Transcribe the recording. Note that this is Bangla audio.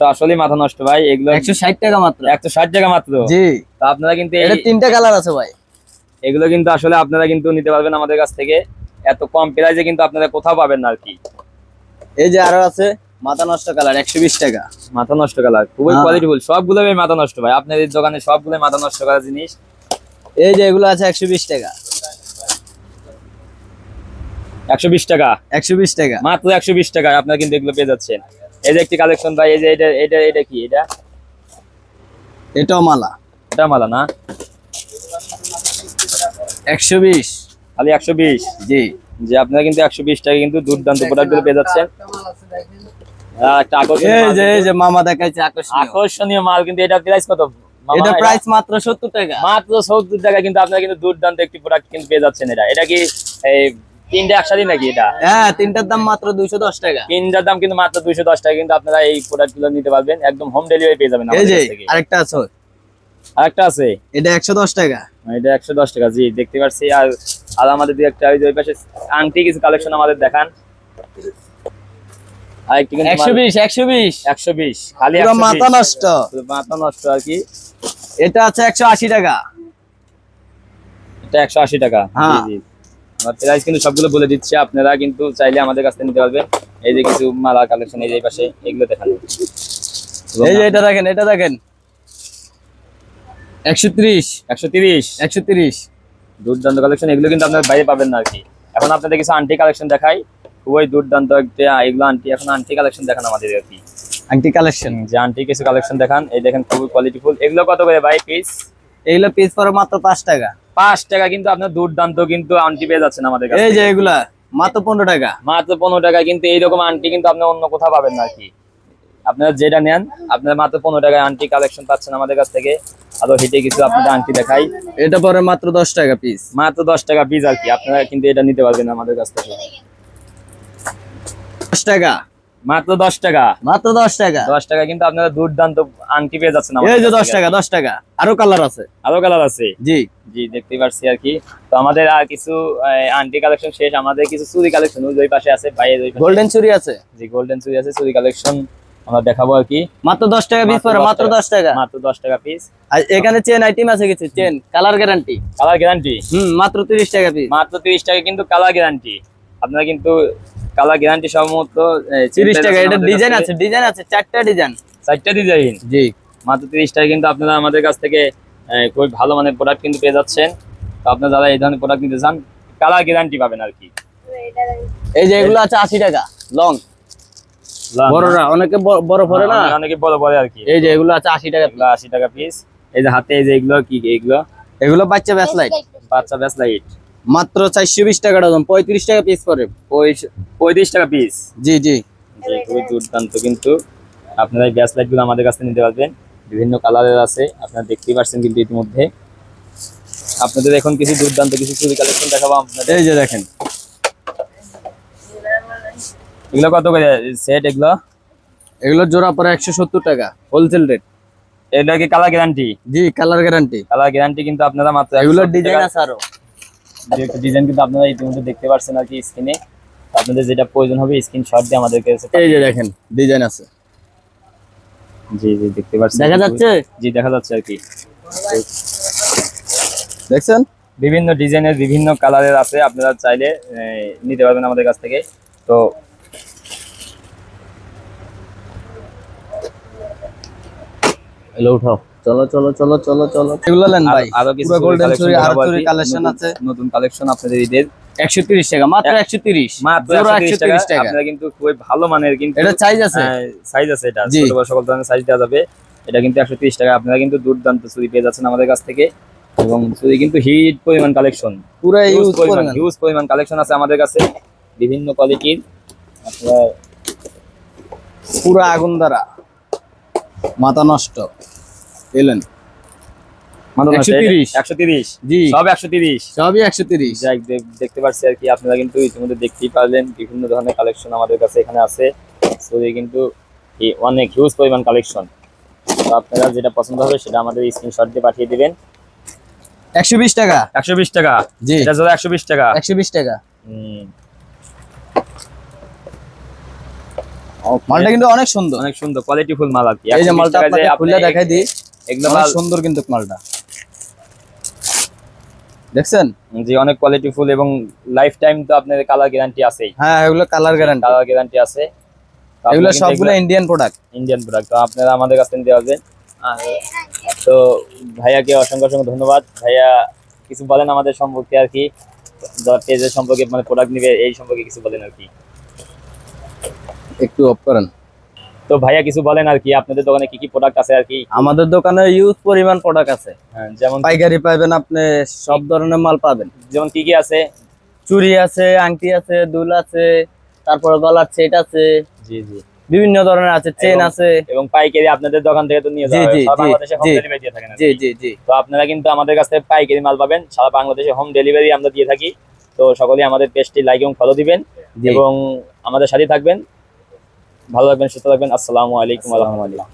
তো আসলে মাথা নষ্ট ভাই এগুলো একশো ষাট টাকা মাত্র। একশো ষাট টাকা মাত্র। জি। তো আপনারা কিন্তু এই- এটা তিনটা কালার আছে ভাই। এগুলো কিন্তু আসলে আপনারা কিন্তু নিতে পারবেন আমাদের কাছ থেকে। এত কম প্রাইসে কিন্তু আপনারা কোথাও পাবেন না আর কি। এই যে আরও আছে মাথা নষ্ট কালার একশো বিশ টাকা। মাথা নষ্ট কালার খুবই হ্যাঁ। কোয়ালিটিফুল সবগুলো মাথা নষ্ট ভাই। আপনাদের দোকানে সবগুলো মাথা নষ্ট করা জিনিস। এই যে এগুলো আছে একশো বিশ টাকা। একশো বিশ টাকা। একশো বিশ টাকা। মাত্র একশো বিশ টাকায় আপনারা কিন্তু এগুলো পেয়ে যাচ্ছেন। এই যে একটি কালেকশন ভাই এই যে এটা এটা এটা কি এটা? এটাও মালা। এটা মালা না? একশো বিশ। খালি একশো বিশ? জি। যে আপনারা কিন্তু একশো বিশ টাকা কিন্তু দুর্দান্ত প্রোডাক্টগুলো পেয়ে যাচ্ছেন। আকর্ষণীয় এই মাল যে এই কিন্তু- যে মামা দেখাইছে আকর্ষণীয়। আকর্ষণীয় মাল কিন্তু এটা প্রাইস কত? এটা এটা প্রাইস মাত্র সত্তর টাকা। মাত্র সত্তর টাকা কিন্তু আপনারা কিন্তু দুর্দান্ত একটি প্রোডাক্ট কিন্তু পেয়ে যাচ্ছেন এটা। এটা কি এই তিনটে একসাথে নাকি এটা? হ্যাঁ তিনটার দাম মাত্র দুইশো দশ টাকা। তিনটার দাম কিন্তু মাত্র দুইশো দশ টাকা কিন্তু আপনারা এই প্রোডাক্টগুলো নিতে পারবেন। একদম হোম ডেলিভারি পেয়ে যাবেন আরেকটা আছে আরেকটা আছে? এটা একশো দশ টাকা। এটা একশো দশ টাকা জি দেখতে পাচ্ছি আর আর আমাদের দুই একটা ওই পাশে আংটি কিছু কালেকশন আমাদের দেখান। মাথা নষ্ট। মাথা নষ্ট আর কি। এটা আছে একশো আশি টাকা। এটা একশো আশি টাকা হ্যাঁ। প্রাইস কিন্তু সবগুলো বলে দিচ্ছে আপনারা কিন্তু চাইলে আমাদের কাছ থেকে নিতে পারবেন। এই যে কিছু মালা কালেকশন এই যে পাশে এগুলো দেখান। এই যে এটা দেখেন এটা দেখেন। একশো ত্রিশ। একশো তিরিশ। একশো তিরিশ। দুর্দান্ত কালেকশন এগুলো কিন্তু আপনার বাইরে পাবেন না আর কি। এখন আপনাদের কিছু আন্টি কালেকশন দেখাই। খুবই দুর্দান্ত একটা এগুলো আন্টি এখন আন্টি কালেকশন দেখান আমাদের আর কি। আংটি কালেকশন যে আন্টি কিছু কালেকশন দেখান এই দেখেন খুবই কোয়ালিটিফুল এগুলো কত করে ভাই পিস এগুলো পিস পরে মাত্র পাঁচ টাকা। পাঁচ টাকা কিন্তু আপনার দুর্দান্ত কিন্তু আন্টি পেয়ে যাচ্ছেন আমাদের কাছে এই যে এগুলা মাত্র পনেরো টাকা। মাত্র পনেরো টাকা কিন্তু এইরকম আন্টি কিন্তু আপনি অন্য কোথাও পাবেন না আর কি। আপনারা যেটা নেন আপনারা মাত্র পনেরো টাকায় আন্টি কালেকশন পাচ্ছেন আমাদের কাছ থেকে। আরও হিটে কিছু আপনাদের আন্টি দেখাই। এটা পরে মাত্র দশ টাকা পিস মাত্র দশ টাকা পিস আর কি। আপনারা কিন্তু এটা নিতে পারবেন আমাদের কাছ থেকে। দশ টাকা। মাত্র দশ টাকা। মাত্র দশ টাকা। দশ টাকা কিন্তু আপনারা দুর্দান্ত আন্টি পেয়ে যাচ্ছেন এই যে দশ টাকা দশ টাকা। আরও কালার আছে। আরও কালার আছে? জি। জি দেখতে পাচ্ছি আর কি। তো আমাদের আর কিছু আন্টি কালেকশন শেষ। আমাদের কিছু চুরি কালেকশন ওই পাশে আছে গোল্ডেন চুরি আছে। জি গোল্ডেন চুরি আছে চুরি কালেকশন আমরা দেখাবো আর কি। মাত্র দশ টাকা পিস পরে মাত্র টাকা। দশ টাকা। মাত্র দশ টাকা পিস আর এখানে চেন আইটেম আছে কিছু? Chain colour guarantee colour guarantee hmm মাত্র তিরিশ টাকা পিস মাত্র তিরিশ টাকা কিন্তু কালার গ্যারান্টি আপনারা কিন্তু কালার গ্যারান্টি সম্ভবত তিরিশ টাকা এটা ডিজাইন আছে। ডিজাইন আছে চারটা ডিজাইন চারটা ডিজাইন জি। মাত্র তিরিশ টাকা কিন্তু আপনারা আমাদের কাছ থেকে খুবই ভালো মানের প্রোডাক্ট কিন্তু পেয়ে যাচ্ছেন। তো আপনারা যারা এই ধরনের প্রোডাক্ট নিতে চান কালার গ্যারান্টি পাবেন আর কি। এই যে এগুলো আছে আশি টাকা লং বড়রা অনেকে বড়- পরে না? অনেকে- বড় বড় আর কি। এই যে এগুলো আছে আশি টাকা এগুলো আশি টাকা পিস এই যে হাতে এই যে এগুলো কি এগুলো? এগুলো বাচ্চা ব্যাস লাইট বাচ্চা ব্যাস লাইট মাত্র চারশো বিশ টাকা ডজন পঁয়ত্রিশ টাকা পিস পরে পঁয়ত্রিশ টাকা পিস জি জি। খুবই দুর্দান্ত কিন্তু। আপনারা এই গ্যাস লাইটগুলো আমাদের কাছে নিতে পারবেন। বিভিন্ন কালারের আছে আপনারা দেখতেই পাচ্ছেন কিন্তু ইতিমধ্যে। আপনাদের এখন কিছু দুর্দান্ত কিছু চুরি কালেকশন দেখাবো আপনাদের। এই যে দেখেন। এগুলো কত করে সেট এগুলো? এগুলো জোড়া পরে একশো সত্তর টাকা হোলসেল রেট এগুলো কি কালার গ্যারান্টি জি কালার গ্যারান্টি কালার গ্যারান্টি কিন্তু আপনারা মাত্র এগুলোর ডিজাইন আছে আরও। ডিজাইন কিন্তু আপনারা ইতিমধ্যে দেখতে পাচ্ছেন আর কি স্ক্রিনে আপনাদের যেটা প্রয়োজন হবে স্ক্রিনশট দিয়ে আমাদেরকে এসে এই যে দেখেন ডিজাইন আছে। জি জি দেখতে পাচ্ছেন দেখা যাচ্ছে? জি দেখা যাচ্ছে আর কি। দেখছেন? বিভিন্ন ডিজাইনের বিভিন্ন কালারের আছে আপনারা চাইলে নিতে পারবেন আমাদের কাছ থেকে। তো এলো উঠাও। চলো চলো চলো চলো চলো। এগুলো নেন ভাই। আরো- কিছু গোল্ডেন চুরি আর চুরি কালেকশন আছে। নতুন কালেকশন আপনাদের ঈদের একশো তিরিশ টাকা মাত্র একশো তিরিশ। মাত্র 130 টাকা। আপনারা কিন্তু খুবই ভালো মানের কিন্তু এটা সাইজ আছে? সাইজ আছে এটা। ছোট বড় সকল ধরনের সাইজ দেওয়া যাবে। এটা কিন্তু একশো তিরিশ টাকা। আপনারা কিন্তু দুর্দান্ত চুরি পেয়ে যাচ্ছেন আমাদের কাছ থেকে। এবং চুরি কিন্তু হিট পরিমাণ কালেকশন পুরো হিউজ ইউজ পরিমাণ করেন হিউজ পরিমাণ কালেকশন আছে আমাদের কাছে। বিভিন্ন কোয়ালিটির আপনারা পুরো আগুন দ্বারা মাথা নষ্ট। এলেন। মাত্র 130 একশো তিরিশ। জি। সব একশো তিরিশ। সবই একশো তিরিশ। যাই দেখ- দেখতে পাচ্ছি আর কি আপনারা কিন্তু ইতিমধ্যে দেখতেই পারলেন বিভিন্ন ধরনের কালেকশন আমাদের কাছে এখানে আছে। সরি কিন্তু অনেক হিউজ পরিমাণ কালেকশন তো আপনারা যেটা পছন্দ হবে সেটা আমাদের স্ক্রিনশট দিয়ে পাঠিয়ে দিবেন। একশো বিশ টাকা। একশো বিশ টাকা। জি। একশো বিশ টাকা। একশো বিশ টাকা। মালটা কিন্তু অনেক সুন্দর। অনেক সুন্দর কোয়ালিটি ফুল মাল আর কি। এই যে মালটা আপনাকে খুলে দেখাই দিই। এগুলো সুন্দর কিন্তু মালটা। দেখছেন? জি অনেক কোয়ালিটি ফুল এবং লাইফ টাইম তো আপনাদের কালার গ্যারান্টি আছেই। হ্যাঁ এগুলো কালার গ্যারান্টি কালার গ্যারান্টি আছে। এগুলো সবগুলো ইন্ডিয়ান প্রোডাক্ট ইন্ডিয়ান প্রোডাক্ট তো আপনারা আমাদের কাছ নিতে পারবেন। তো ভাইয়াকে অসংখ্য অসংখ্য ধন্যবাদ। ভাইয়া কিছু বলেন আমাদের সম্পর্কে আর কি? পেজের সম্পর্কে মানে প্রোডাক্ট নিবে এই সম্পর্কে কিছু বলেন আর কি। একটু অফ করেন। তো ভাইয়া কিছু বলেন আর কি আপনাদের দোকানে কি কি প্রোডাক্ট আছে আর কি? আমাদের দোকানে ইউজ পরিমাণ প্রোডাক্ট আছে। হ্যাঁ, যেমন পাইকারি পাবেন আপনি সব ধরনের মাল পাবেন। যেমন কি কি আছে? চুড়ি আছে আংটি আছে দুল আছে তারপর গলার সেট আছে জি জি। বিভিন্ন ধরনের আছে চেন আছে। এবং পাইকারি আপনাদের দোকান থেকে তো নিয়ে যাওয়া হয়। সারা বাংলাদেশে হোম ডেলিভারি দিয়ে থাকেন জি জি জি। তো আপনারা কিন্তু আমাদের কাছ থেকে পাইকারি মাল পাবেন। সারা বাংলাদেশে হোম ডেলিভারি আমরা দিয়ে থাকি। তো সকলেই আমাদের পেজটি লাইক এবং ফলো দিবেন এবং আমাদের সাথে থাকবেন। ভালো থাকবেন সুস্থ থাকবেন। আসসালামু আলাইকুম আলহামদুলিল্লাহ